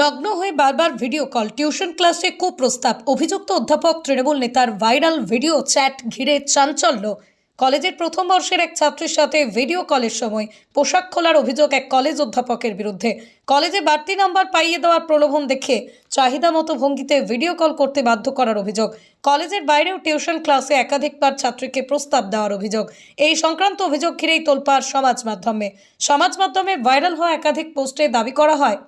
নগ্ন হয়ে বারবার ভিডিও কল, টিউশন ক্লাসে কুপ্রস্তাব, অভিযুক্ত অধ্যাপক তৃণমূল নেতার ভাইরাল ভিডিও চ্যাট ঘিরে চাঞ্চল্য। কলেজের প্রথম বর্ষের এক ছাত্রীর সাথে ভিডিও কলের সময় পোশাক খোলার অভিযোগ এক কলেজ অধ্যাপকের বিরুদ্ধে। কলেজে বাড়তি নাম্বার পাইয়ে দেওয়ার প্রলোভন দেখে চাহিদা মতো ভঙ্গিতে ভিডিও কল করতে বাধ্য করার অভিযোগ। কলেজের বাইরেও টিউশন ক্লাসে একাধিকবার ছাত্রীকে প্রস্তাব দেওয়ার অভিযোগ। এই সংক্রান্ত অভিযোগ ঘিরেই তোলপাড় সমাজ মাধ্যমে। সমাজ মাধ্যমে ভাইরাল হওয়া একাধিক পোস্টে দাবি করা হয়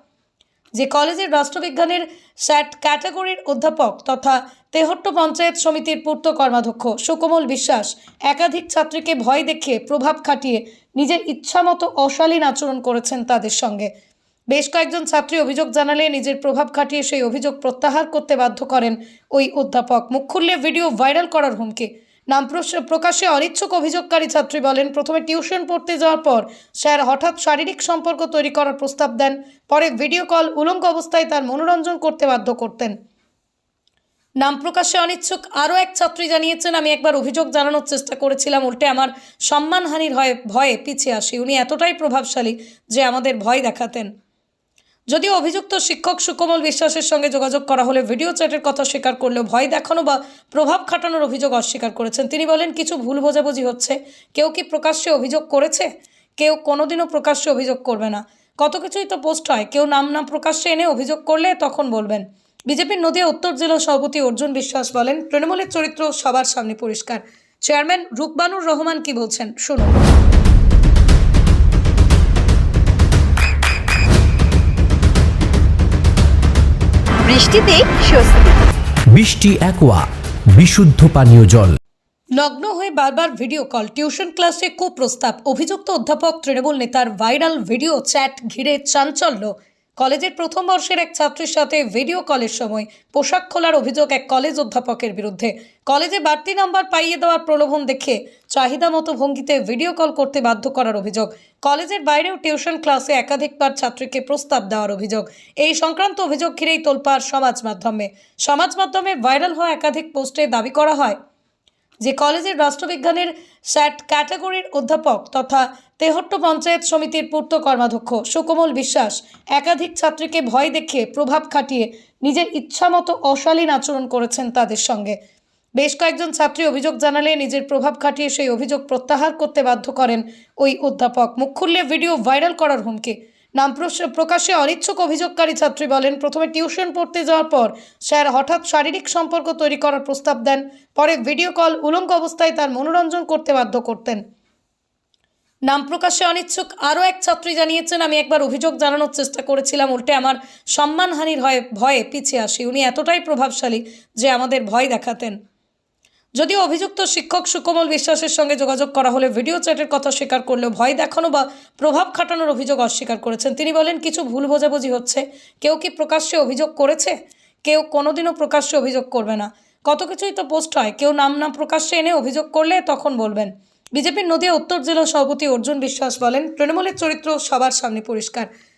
যে কলেজের রাষ্ট্রবিজ্ঞানের স্যাট ক্যাটাগরির অধ্যাপক তথা তেহট্ট পঞ্চায়েত সমিতির পূর্ত কর্মাধ্যক্ষ সুকোমল বিশ্বাস একাধিক ছাত্রীকে ভয় দেখে প্রভাব খাটিয়ে নিজের ইচ্ছামতো অশালীন আচরণ করেছেন তাদের সঙ্গে। বেশ কয়েকজন ছাত্রী অভিযোগ জানালে নিজের প্রভাব খাটিয়ে সেই অভিযোগ প্রত্যাহার করতে বাধ্য করেন ওই অধ্যাপক। মুখ খুললে ভিডিও ভাইরাল করার হুমকি। নাম প্রকাশে অনিচ্ছুক অভিযোগকারী ছাত্রী বলেন, প্রথমে টিউশন পড়তে যাওয়ার পর স্যার হঠাৎ শারীরিক সম্পর্ক তৈরি করার প্রস্তাব দেন। পরে ভিডিও কল উলঙ্গ অবস্থায় তার মনোরঞ্জন করতে বাধ্য করতেন। নাম প্রকাশে অনিচ্ছুক আরও এক ছাত্রী জানিয়েছেন, আমি একবার অভিযোগ জানানোর চেষ্টা করেছিলাম, উল্টে আমার সম্মানহানির হয়, ভয়ে পিছিয়ে আসি। উনি এতটাই প্রভাবশালী যে আমাদের ভয় দেখাতেন। যদিও অভিযুক্ত শিক্ষক সুকোমল বিশ্বাসের সঙ্গে যোগাযোগ করা হলে ভিডিও চ্যাটের কথা স্বীকার করলেও ভয় দেখানো বা প্রভাব খাটানোর অভিযোগ অস্বীকার করেছেন। তিনি বলেন, কিছু ভুল বোঝাবুঝি হচ্ছে। কেউ কি প্রকাশ্যে অভিযোগ করেছে? কেউ কোনোদিনও প্রকাশ্যে অভিযোগ করবে না। কত কিছুই তো পোস্ট হয়। কেউ নাম নাম প্রকাশ্যে এনে অভিযোগ করলে তখন বলবেন। বিজেপির নদিয়া উত্তর জেলা সভাপতি অর্জুন বিশ্বাস বলেন, তৃণমূলের চরিত্র সবার সামনে পরিষ্কার। চেয়ারম্যান রুকবানুর রহমান কি বলছেন? শুনুন। বৃষ্টিতে স্বস্তি। বৃষ্টি অ্যাকোয়া বিশুদ্ধ পানীয় জল। নগ্ন হয়ে বারবার ভিডিও কল টিউশন ক্লাসে কুপ্রস্তাব অভিযুক্ত অধ্যাপক তৃণমূল নেতার ভাইরাল ভিডিও চ্যাট ঘিরে চাঞ্চল্য। কলেজের প্রথম বর্ষের এক ছাত্রীর সাথে ভিডিও কলের সময় পোশাক খোলার অভিযোগ এক কলেজ অধ্যাপকের বিরুদ্ধে। কলেজে বাড়তি নাম্বার পাইয়ে দেওয়ার প্রলোভন দেখে চাহিদা মতো ভঙ্গিতে ভিডিও কল করতে বাধ্য করার অভিযোগ। কলেজের বাইরেও টিউশন ক্লাসে একাধিকবার ছাত্রীকে প্রস্তাব দেওয়ার অভিযোগ। এই সংক্রান্ত অভিযোগ ঘিরেই তোলপাড় সমাজ মাধ্যমে। সমাজ মাধ্যমে ভাইরাল হওয়া একাধিক পোস্টে দাবি করা হয় যে কলেজের রাষ্ট্রবিজ্ঞানের স্যাট ক্যাটাগরির অধ্যাপক তথা তেহট্ট পঞ্চায়েত সমিতির পূর্ত কর্মাধ্যক্ষ সুকোমল বিশ্বাস একাধিক ছাত্রীকে ভয় দেখে প্রভাব খাটিয়ে নিজের ইচ্ছামতো অশালীন আচরণ করেছেন তাদের সঙ্গে। বেশ কয়েকজন ছাত্রী অভিযোগ জানালে নিজের প্রভাব খাটিয়ে সেই অভিযোগ প্রত্যাহার করতে বাধ্য করেন ওই অধ্যাপক। মুখ খুললে ভিডিও ভাইরাল করার হুমকি। নাম প্রকাশে অনিচ্ছুক অভিযোগকারী ছাত্রী বলেন, প্রথমে টিউশন পড়তে যাওয়ার পর স্যার হঠাৎ শারীরিক সম্পর্ক তৈরি করার প্রস্তাব দেন, পরে ভিডিও কল উলঙ্গ অবস্থায় তার মনোরঞ্জন করতে বাধ্য করতেন। নাম প্রকাশ্যে অনিচ্ছুক আরও এক ছাত্রী জানিয়েছেন, আমি একবার অভিযোগ জানানোর চেষ্টা করেছিলাম, উল্টে আমার সম্মানহানির হয় ভয়ে পিছিয়ে আসি। উনি এতটাই প্রভাবশালী যে আমাদের ভয় দেখাতেন। যদিও অভিযুক্ত শিক্ষক সুকোমল বিশ্বাসের সঙ্গে যোগাযোগ করা হলে ভিডিও চ্যাটের কথা স্বীকার করলেও ভয় দেখানো বা প্রভাব খাটানোর অভিযোগ অস্বীকার করেছেন। তিনি বলেন, কিছু ভুল বোঝাবুঝি হচ্ছে। কেউ কি প্রকাশ্যে অভিযোগ করেছে? কেউ কোনোদিনও প্রকাশ্যে অভিযোগ করবে না। কত কিছুই তো পোস্ট হয়। কেউ নাম নাম প্রকাশ্যে এনে অভিযোগ করলে তখন বলবেন। বিজেপির নদিয়া উত্তর জেলা সভাপতি অর্জুন বিশ্বাস বলেন, তৃণমূলের চরিত্র সবার সামনে পরিষ্কার।